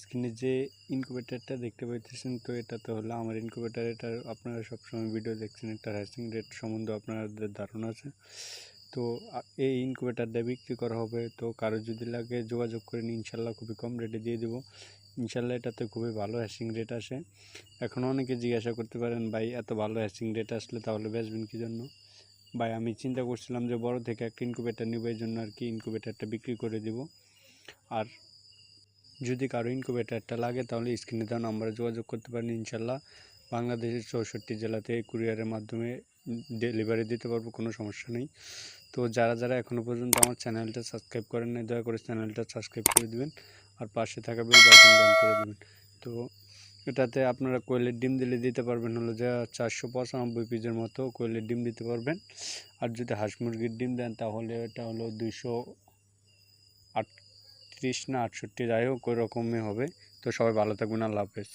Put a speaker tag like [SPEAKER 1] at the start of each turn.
[SPEAKER 1] স্ক্রিনে যে ইনকুবেটারটা দেখতে পাইতেছেন, তো এটা তো হলো আমার ইনকুবেটার এটা আপনারা সবসময় ভিডিও দেখছেন, এটা হ্যাচিং রেট সম্বন্ধে আপনাদের ধারণা আছে। তো এই ইনকুবেটারটা বিক্রি করা হবে, তো কারও যদি লাগে যোগাযোগ করেন, ইনশাল্লাহ খুবই কম রেটে দিয়ে দেবো। ইনশাল্লাহ এটাতে খুবই ভালো হ্যাচিং রেট আসে। এখন অনেকে জিজ্ঞাসা করতে পারেন, ভাই, এত ভালো হ্যাচিং রেট আসলে তাহলে বেচবেন কী জন্য? ভাই, আমি চিন্তা করছিলাম যে বড় থেকে একটা ইনকুবেটার নিব, এই জন্য আর কি ইনকুবেটারটা বিক্রি করে দিব। আর যদি কারও ইনকুবেটারটা লাগে, তাহলে স্ক্রিনে দেওয়া নাম্বারে যোগাযোগ করতে পারেন, ইনশাল্লাহ। বাংলাদেশের চৌষট্টি জেলাতে কুরিয়ারের মাধ্যমে ডেলিভারি দিতে পারব, কোনো সমস্যা নেই। তো যারা যারা এখনও পর্যন্ত আমার চ্যানেলটা সাবস্ক্রাইব করেন নাই, দয়া করে চ্যানেলটা সাবস্ক্রাইব করে দিবেন আর পাশে থাকা বেল বাটন অন করে দেবেন। তো এটাতে আপনারা কোয়েলের ডিম দিলে দিতে পারবেন, হলো যে চারশো পঁচানব্বই পিসের মতো কোয়েলের ডিম দিতে পারবেন। আর যদি হাঁস মুরগির ডিম দেন, তাহলে এটা হলো দুইশো আটত্রিশ না আটষট্টি যাই হোক ওই রকমই হবে। তো সবাই ভালো থাকবেন আল্লাহ হাফেজ।